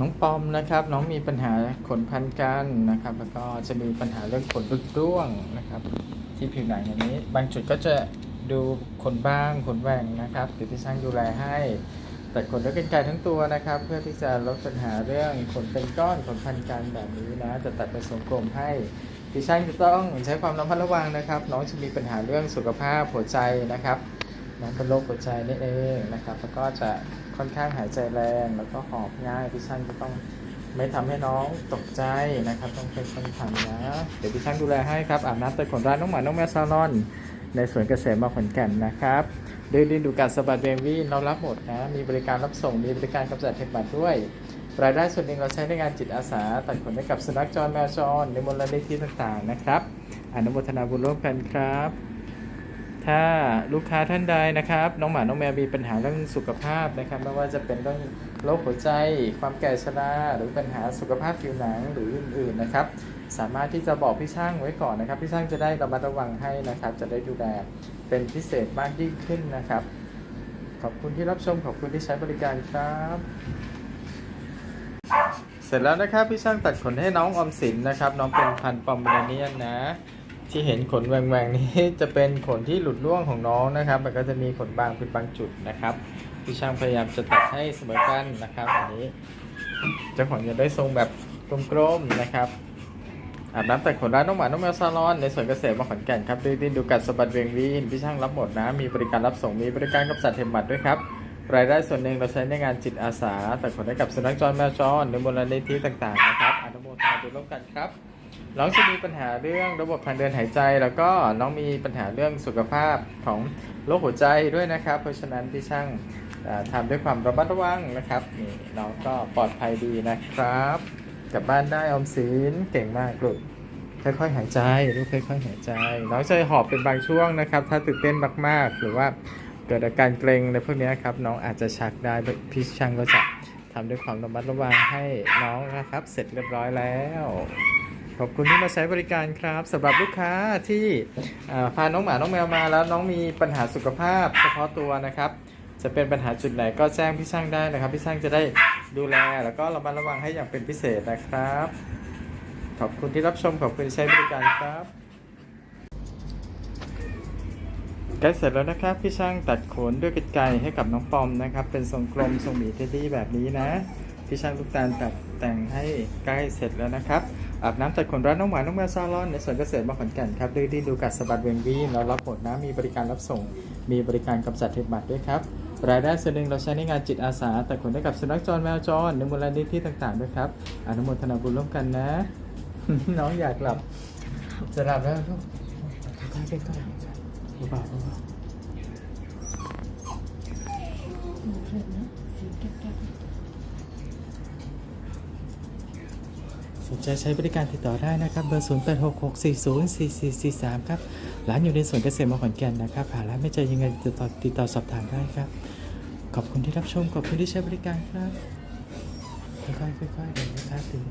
น้องปอมนะครับ น้องมีปัญหาขนพันกันนะครับ แล้วก็จะมีปัญหาเรื่องขนรุดร่วงนะครับ ที่ผิวหนังอย่างนี้ บางจุดก็จะดูขนบ้างขนแหว่งนะครับเดี๋ยวพี่ช่างดูแลให้ แตัดขนด้วยกรรไกรทั้งตัวนะครับ เพื่อที่จะลดปัญหาเรื่องขนเป็นก้อนขนพันกันแบบนี้นะจะตัดเป็นทรงกลมให้พี่ช่างจะต้องใช้ความระมัดระวังนะครับ น้องจะมีปัญหาเรื่องสุขภาพหัวใจนะครับน้องเป็นโรคหัวใจนี่เองนะครับแล้วก็จะ ค่อนข้างหายใจแรง แล้วก็หอบง่ายพี่ช่างจะต้องไม่ทำให้น้องตกใจนะครับ ต้องเป็นคนทำนะเดี๋ยวพี่ช่างดูแลให้ครับอาบน้ำตัดขนร้านน้องหมาน้องแมวซาลอน ในสวนเกษมมาขอนแก่นนะครับดืดินดูการสะบัดเบวีนเรารับหมดนะมีบริการรับส่งมีบริการกำจัดเห็บหมัดด้วยรายได้ส่วนหนึ่งเราใช้ในงานจิตอาสาตัดขนให้กับสุนัขจรแมวจรในมูลนิธิต่างๆนะครับอนุโมทนาบุญร่วมกันครับ ถ้าลูกค้าท่านใดนะครับ น้องหมา น้องแมวมีปัญหาเรื่องสุขภาพนะครับ ไม่ว่าจะเป็นเรื่องโรคหัวใจ ความแก่ชราหรือปัญหาสุขภาพผิวหนังหรืออื่นๆนะครับ สามารถที่จะบอกพี่ช่างไว้ก่อนนะครับ พี่ช่างจะได้ระมัดระวังให้นะครับ จะได้ดูแลเป็นพิเศษมากยิ่งขึ้นนะครับ ขอบคุณที่รับชมขอบคุณที่ใช้บริการครับเสร็จแล้วนะครับพี่ช่างตัดขนให้น้องอมสินนะครับ น้องเป็นพันธุ์ปอมเมอเรเนียนนะ ที่เห็นขนแหว่งๆนี้จะเป็นขนที่หลุดร่วงของน้องนะครับ มันก็จะมีขนบางเป็นบางจุดนะครับพี่ช่างพยายามจะตัดให้เสมอกันนะครับ อันนี้เจ้าของจะได้ทรงแบบกลมๆนะครับอาบน้ำแต่ขนร้านน้องหมา น้องแมวซาลอน ในสวนเกษตรมาขอนแก่นครับดื้อดิ้นดูกัดสบัดเวียงวีนพี่ช่างรับหมดนะ มีบริการรับส่ง มีบริการกับสัตว์เห็บหมัดด้วยครับ รายได้ส่วนหนึ่งเราใช้ในงานจิตอาสา แต่ขนให้กับสุนัขจรแมวจรในมูลนิธิต่างๆนะครับ อนุโมทนาบุญร่วมกันครับ น้องจะมีปัญหาเรื่องระบบทางเดินหายใจ แล้วก็น้องมีปัญหาเรื่องสุขภาพของโรคหัวใจด้วยนะครับ เพราะฉะนั้นพี่ช่างทำด้วยความระมัดระวังนะครับนี่น้องก็ปลอดภัยดีนะครับกลับบ้านได้อมสินเก่งมากลูกค่อยๆหายใจลูกค่อยๆหายใจ น้องจะหอบเป็นบางช่วงนะครับ ถ้าตื่นเต้นมากๆ หรือว่าเกิดอาการเกร็งในพวกนี้ครับน้องอาจจะชักได้พี่ช่างก็จะทำด้วยความระมัดระวังให้น้องนะครับ เสร็จเรียบร้อยแล้ว ขอบคุณที่มาใช้บริการครับสำหรับลูกค้าที่พาน้องหมาน้องแมวมาแล้วน้องมีปัญหาสุขภาพเฉพาะตัวนะครับ จะเป็นปัญหาจุดไหนก็แจ้งพี่ช่างได้นะครับ พี่ช่างจะได้ดูแล แล้วก็ระมัดระวังให้อย่างเป็นพิเศษนะครับ ขอบคุณที่รับชมขอบคุณที่ใช้บริการครับใกล้เสร็จแล้วนะครับพี่ช่างตัดขนด้วยกรรไกรให้กับน้องปอมนะครับ เป็นทรงกลมทรงหมีเทดดี้แบบนี้นะพี่ช่างลูกตาลตัดแต่งให้ใกล้เสร็จแล้วนะครับ อาบน้ำตัดขนร้านน้องหมาน้องแมวซาลอนในสวนเกษตรมาขอนแก่นครับดื้อดีดูกัดสะบัดเวงวีนเรารับหมดนะมีบริการรับส่ง มีบริการกำจัดเห็บหมัดด้วยครับรายได้ส่วนหนึ่งเราใช้ในงานจิตอาสาตัดขนให้กับสุนัขจรแมวจรในมูลนิธิต่างๆด้วยครับอนุโมทนาบุญร่วมกันนะ น้องอยากหลับจะหลับแล้วลูกใกล้ๆใกล้ๆเบาๆ นใจใช้บริการติดต่อได้นะครับเบอร์ 0 8 6 6 4 0 4 4 4 3 ครับ ร้านอยู่ในสวนเกษตรมขอนแก่นนะครับหาร้านไม่เจอยังไงติดต่อติดต่อสอบถามได้ครับ ขอบคุณที่รับชมขอบคุณที่ใช้บริการครับค่อยๆค่อยๆเดี๋ยวลูกค้าตื่น